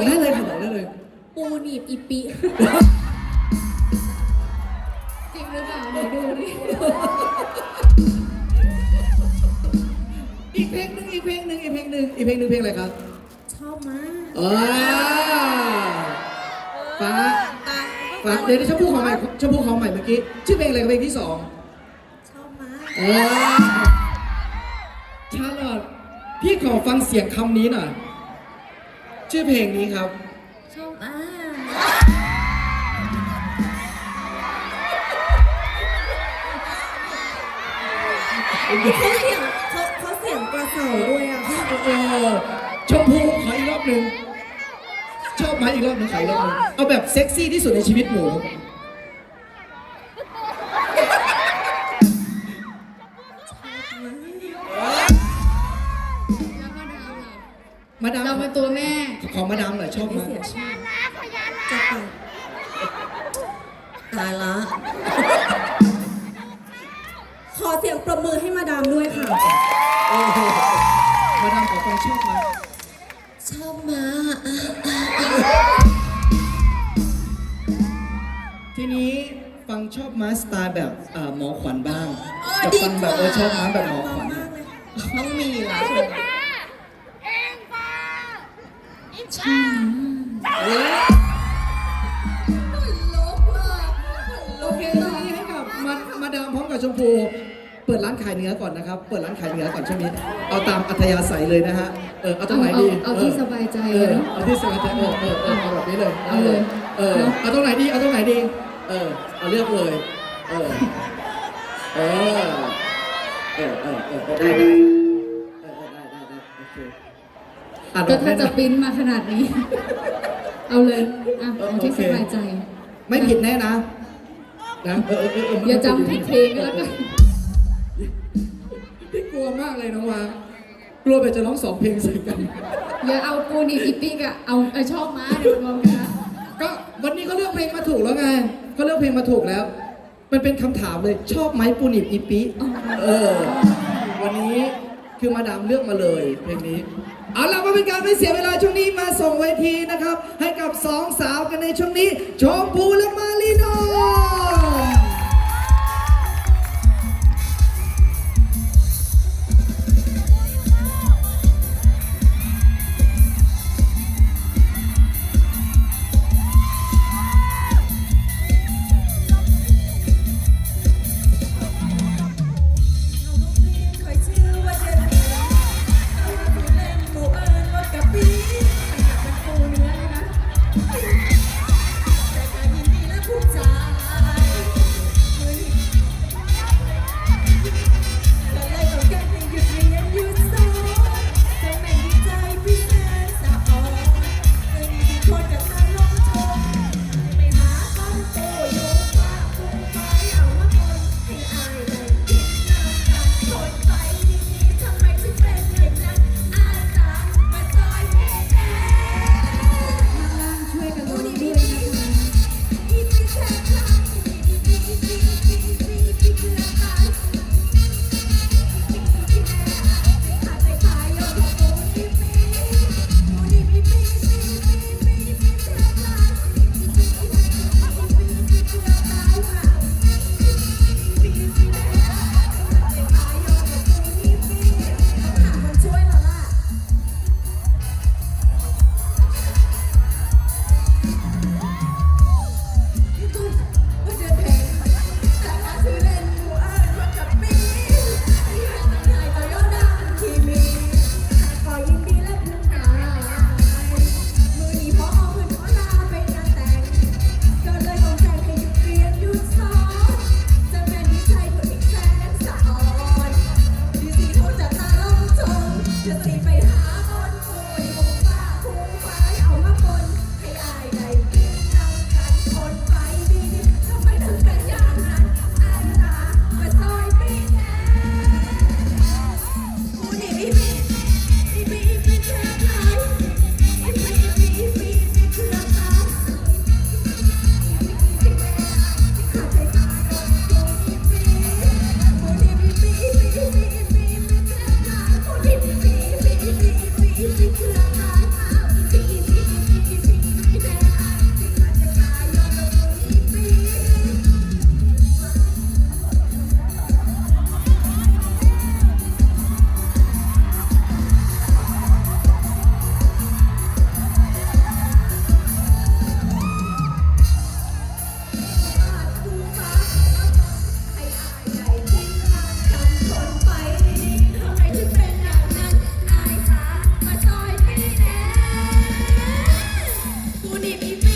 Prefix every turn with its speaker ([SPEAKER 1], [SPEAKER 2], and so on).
[SPEAKER 1] บอกได้เลยค่ะบอกได้เลย
[SPEAKER 2] ปูหนีบอีปิจริงหรือเปล่าเดี๋ยวดูดิ
[SPEAKER 1] อีกเพลงหนึ่งอีกเพลงหนึ่งอีกเพลงหนึ่งอีกเพลงหนึ่งเพลงอะไรครับ
[SPEAKER 2] ชอบมาก
[SPEAKER 1] อ่าฟ้าฟ้าเดี๋ยวชมพู่ของใหม่ชมพู่ของใหม่เมื่อกี้ชื่อเพลงอะไรกับเพลงที่สอง
[SPEAKER 2] ชอบมาก
[SPEAKER 1] อ่าชาลอตพี่ขอฟังเสียงคำนี้หน่อย ชื่อเพลงนี้ครับ
[SPEAKER 2] ชอบมากเขาเสียงเขาเขาเสียงกระเสาด้วยอะ
[SPEAKER 1] เออชมพู่ขออีกรอบหนึ่งชอบไหมอีกรอบหนึ่งขออีกรอบหนึ่งเอาแบบเซ็กซี่ที่สุดในชีวิตหนู
[SPEAKER 2] มาดามล่ะ
[SPEAKER 1] มาดาม
[SPEAKER 2] เราเป็นตัวแม่
[SPEAKER 1] ของมาดามหน่อยชอบ
[SPEAKER 2] ไม่
[SPEAKER 1] มาก
[SPEAKER 2] เสียชื่อจะไปตายละ ขอเสียงประมือให้มาดามด้วยค่ะ
[SPEAKER 1] โอ้โหมาดามขอฟังชอบมาก
[SPEAKER 2] ชอบมาอะ
[SPEAKER 1] ทีนี้ฟังชอบมาสไตล์แบบเอ่อหมอขวัญบ้างจะฟังแบบเออชอบมาแบบหมอขวัญ
[SPEAKER 2] น้องมีละ
[SPEAKER 1] เอ้ยโอเคตอนนี้ให้กับมามาดามพร้อมกับชมพู เปิดร้านขายเนื้อก่อนนะครับ เปิดร้านขายเนื้อก่อนช่วงนี้ เอาตามอัธยาศัยเลยนะฮะ เออ เอาตรงไหนดี
[SPEAKER 2] เอาเอาที่สบายใจ
[SPEAKER 1] เออ
[SPEAKER 2] เนอะ
[SPEAKER 1] เอาที่สบายใจเออเออเออเอาแบบนี้เลย
[SPEAKER 2] เอาเลย
[SPEAKER 1] เออ เอาตรงไหนดี เอาตรงไหนดี เออ เอาเลือกเลย เออ เออ เออ เออ เออได้ได้เออเออได้ได้ได้โอเค อะ
[SPEAKER 2] ก็
[SPEAKER 1] ดอ
[SPEAKER 2] ถ้า
[SPEAKER 1] ได้
[SPEAKER 2] จะ
[SPEAKER 1] นะ
[SPEAKER 2] ปริ้นมาขนาดนี้ เอาเลยอะ
[SPEAKER 1] เออ
[SPEAKER 2] เอาที่
[SPEAKER 1] โอเค
[SPEAKER 2] สบายใจ
[SPEAKER 1] ไม่ผิดแน่นะนะเออเออเออเออ
[SPEAKER 2] อย่าจำผิดเพลงก็แล้วกัน
[SPEAKER 1] พี่กลัวมากเลยน้องวากลัวไปจะร้องสองเพลงใส่กัน
[SPEAKER 2] อย่าเอาปูนี่อีปิกอะเอาเออชอบม้าเดี๋ยวรวมกันนะ
[SPEAKER 1] ก็วันนี้เขาเลือกเพลงมาถูกแล้วไงเขาเลือกเพลงมาถูกแล้ว มันเป็นคำถามเลยชอบไหมปูนิบอีปิเออ วันนี้คือมาดามเลือกมาเลยเพลงนี้ เอาล่ะว่าเป็นการไม่เสียเวลาช่วงนี้มาส่งเวทีนะครับ ให้กับสองสาวกันในช่วงนี้ ชมพูและมารีโน baby.